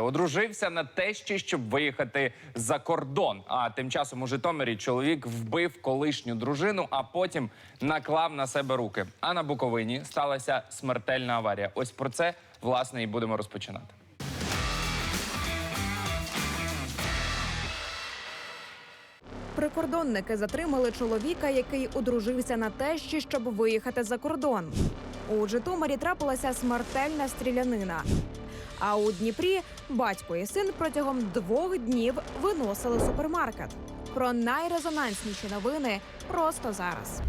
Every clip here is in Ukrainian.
Одружився на тещі, щоб виїхати за кордон. А тим часом у Житомирі чоловік вбив колишню дружину, а потім наклав на себе руки. А на Буковині сталася смертельна аварія. Ось про це власне і будемо розпочинати. Прикордонники затримали чоловіка, який одружився на тещі, щоб виїхати за кордон. У Житомирі трапилася смертельна стрілянина. А у Дніпрі батько і син протягом двох днів виносили супермаркет. Про найрезонансніші новини просто зараз.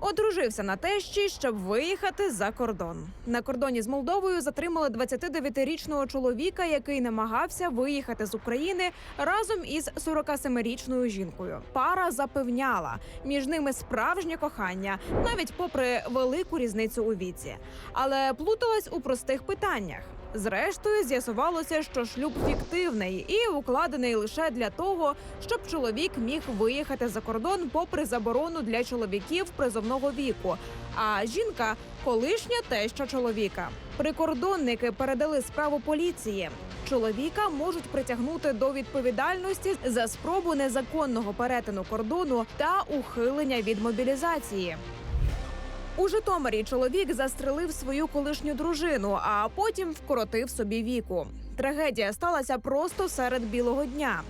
Одружився на тещі, щоб виїхати за кордон. На кордоні з Молдовою затримали 29-річного чоловіка, який намагався виїхати з України разом із 47-річною жінкою. Пара запевняла, між ними справжнє кохання, навіть попри велику різницю у віці, але плуталась у простих питаннях. Зрештою, з'ясувалося, що шлюб фіктивний і укладений лише для того, щоб чоловік міг виїхати за кордон попри заборону для чоловіків призовного віку. А жінка колишня теща чоловіка. Прикордонники передали справу поліції. Чоловіка можуть притягнути до відповідальності за спробу незаконного перетину кордону та ухилення від мобілізації. У Житомирі чоловік застрелив свою колишню дружину, а потім вкоротив собі віку. Трагедія сталася просто серед білого дня.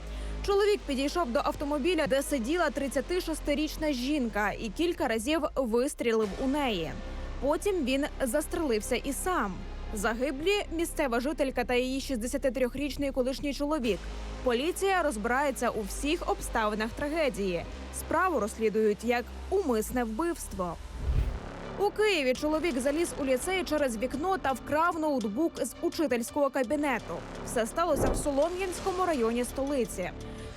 Чоловік підійшов до автомобіля, де сиділа 36-річна жінка, і кілька разів вистрілив у неї. Потім він застрелився і сам. Загиблі місцева жителька та її 63-річний колишній чоловік. Поліція розбирається у всіх обставинах трагедії. Справу розслідують як умисне вбивство. У Києві чоловік заліз у ліцей через вікно та вкрав ноутбук з учительського кабінету. Все сталося в Солом'янському районі столиці.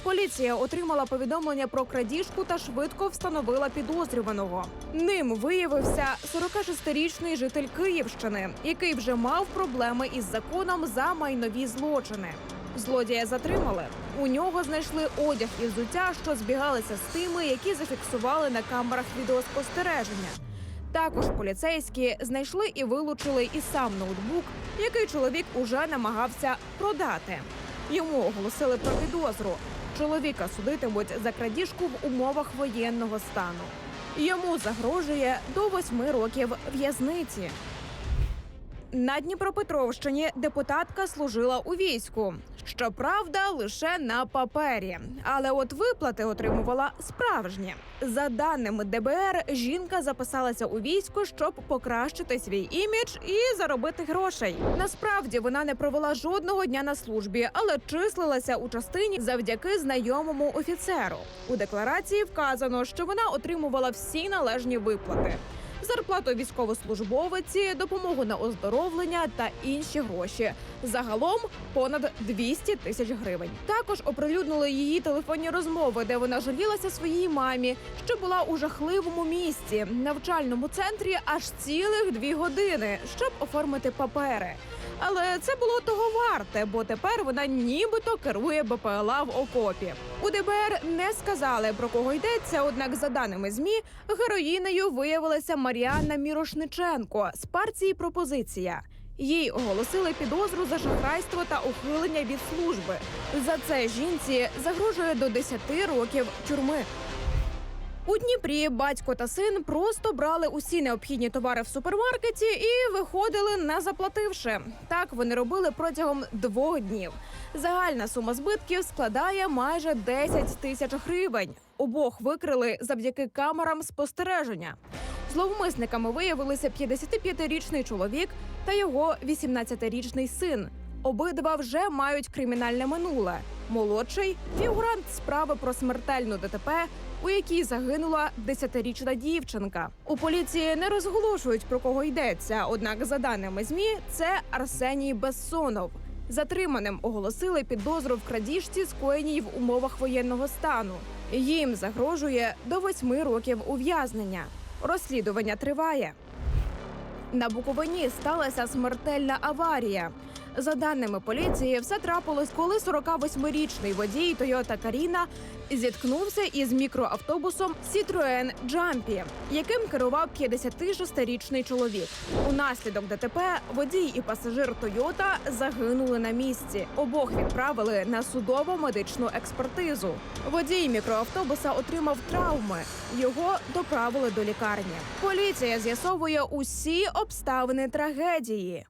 Поліція отримала повідомлення про крадіжку та швидко встановила підозрюваного. Ним виявився 46-річний житель Київщини, який вже мав проблеми із законом за майнові злочини. Злодія затримали. У нього знайшли одяг і взуття, що збігалися з тими, які зафіксували на камерах відеоспостереження. Також поліцейські знайшли і вилучили і сам ноутбук, який чоловік уже намагався продати. Йому оголосили про підозру. Чоловіка судитимуть за крадіжку в умовах воєнного стану. Йому загрожує до восьми років в'язниці. На Дніпропетровщині депутатка служила у війську. Щоправда, лише на папері, але от виплати отримувала справжні. За даними ДБР, жінка записалася у військо, щоб покращити свій імідж і заробити грошей. Насправді вона не провела жодного дня на службі, але числилася у частині завдяки знайомому офіцеру. У декларації вказано, що вона отримувала всі належні виплати зарплату військовослужбовиці, допомогу на оздоровлення та інші гроші. Загалом понад 200 тисяч гривень. Також оприлюднили її телефонні розмови, де вона жалілася своїй мамі, що була у жахливому місці навчальному центрі аж цілих дві години, щоб оформити папери. Але це було того варте, бо тепер вона нібито керує БПЛА в окопі. У ДБР не сказали про кого йдеться. Однак, за даними змі, героїнею виявилася Маріанна Мірошниченко з партії Пропозиція. Їй оголосили підозру за шахрайство та ухилення від служби. За це жінці загрожує до 10 років тюрми. У Дніпрі батько та син просто брали усі необхідні товари в супермаркеті і виходили не заплативши. Так вони робили протягом двох днів. Загальна сума збитків складає майже 10 тисяч гривень. Обох викрили завдяки камерам спостереження. Зловмисниками виявилися 55-річний чоловік та його 18-річний син. Обидва вже мають кримінальне минуле. Молодший фігурант справи про смертельну ДТП, у якій загинула 10-річна дівчинка. У поліції не розголошують про кого йдеться. Однак, за даними змі, це Арсеній Бессонов. Затриманим оголосили підозру в крадіжці, скоєній в умовах воєнного стану. Їм загрожує до восьми років ув'язнення. Розслідування триває. На Буковині сталася смертельна аварія. За даними поліції, все трапилось, коли 48-річний водій Toyota Каріна зіткнувся із мікроавтобусом Citroen Jumpy, яким керував 56-річний чоловік. Унаслідок ДТП водій і пасажир Тойота загинули на місці. Обох відправили на судово-медичну експертизу. Водій мікроавтобуса отримав травми. Його доправили до лікарні. Поліція з'ясовує усі обставини трагедії.